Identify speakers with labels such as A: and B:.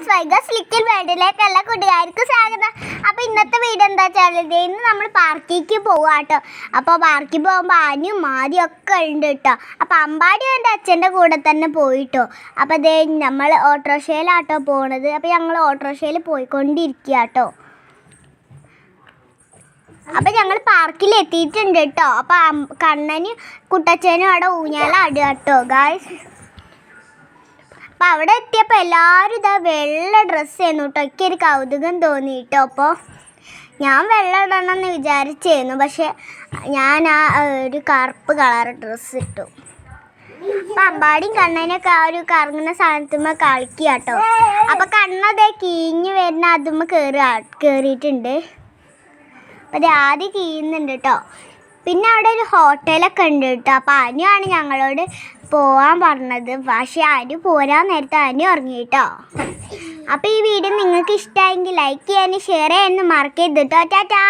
A: Friends വൈഗസ് little വേൾഡിലേക്ക് എല്ലാ കൂട്ടുകാർക്കും സ്വാഗതം. അപ്പോൾ ഇന്നത്തെ വീഡിയോ എന്താ വെച്ചാൽ ഇന്ന് നമ്മൾ പാർക്കിക്ക് പോകുക കേട്ടോ അപ്പോൾ പാർക്കിൽ പോകുമ്പോൾ ആനയും മാതിയും ഒക്കെ ഉണ്ട് കേട്ടോ അപ്പോൾ അമ്പാടി എന്റെ അച്ഛന്റെ കൂടെ തന്നെ പോയിട്ടോ. അപ്പോൾ ദേ നമ്മൾ ഓട്ടോറിക്ഷയിലാട്ടോ പോണത്. അപ്പോൾ ഞങ്ങൾ ഓട്ടോറിക്ഷയിൽ പോയിക്കൊണ്ടിരിക്കുക കേട്ടോ അപ്പം ഞങ്ങൾ പാർക്കിൽ എത്തിയിട്ടുണ്ട് കേട്ടോ അപ്പം കണ്ണനും കുട്ടച്ചനും അവിടെ ഊഞ്ഞാലാടുക കേട്ടോ ഗായ്സ് അപ്പം അവിടെ എത്തിയപ്പോൾ എല്ലാവരും ഇതാ വെള്ള ഡ്രസ്സ് ചെയ്യുന്നു കേട്ടോ ഒരു കൗതുകം തോന്നി കേട്ടോ അപ്പോൾ ഞാൻ വെള്ള എന്ന് വിചാരിച്ചായിരുന്നു പക്ഷെ ഞാൻ ആ ഒരു കറുപ്പ് കളർ ഡ്രസ്സ് ഇട്ടു. അപ്പം അമ്പാടിയും കണ്ണനൊക്കെ ആ ഒരു കറങ്ങുന്ന സാധനത്തുമ്മ കളിക്കുക കേട്ടോ അപ്പം കണ്ണതേ കീഞ്ഞ് വരുന്ന അതുമ്മ കയറി കയറിയിട്ടുണ്ട് അപ്പം അത് ആദ്യം കീയുന്നുണ്ട് കേട്ടോ പിന്നെ അവിടെ ഒരു ഹോട്ടലൊക്കെ ഉണ്ട് കേട്ടോ. അപ്പം അനുവാണ് ഞങ്ങളോട് പോവാൻ പറഞ്ഞത്. പക്ഷേ അനു പോരാൻ നേരത്തെ അനു ഉറങ്ങി കേട്ടോ. അപ്പോൾ ഈ വീഡിയോ നിങ്ങൾക്ക് ഇഷ്ടമായെങ്കിൽ ലൈക്ക് ചെയ്യാനും ഷെയർ ചെയ്യാനും മറക്കരുത് കേട്ടോ. ടാറ്റാ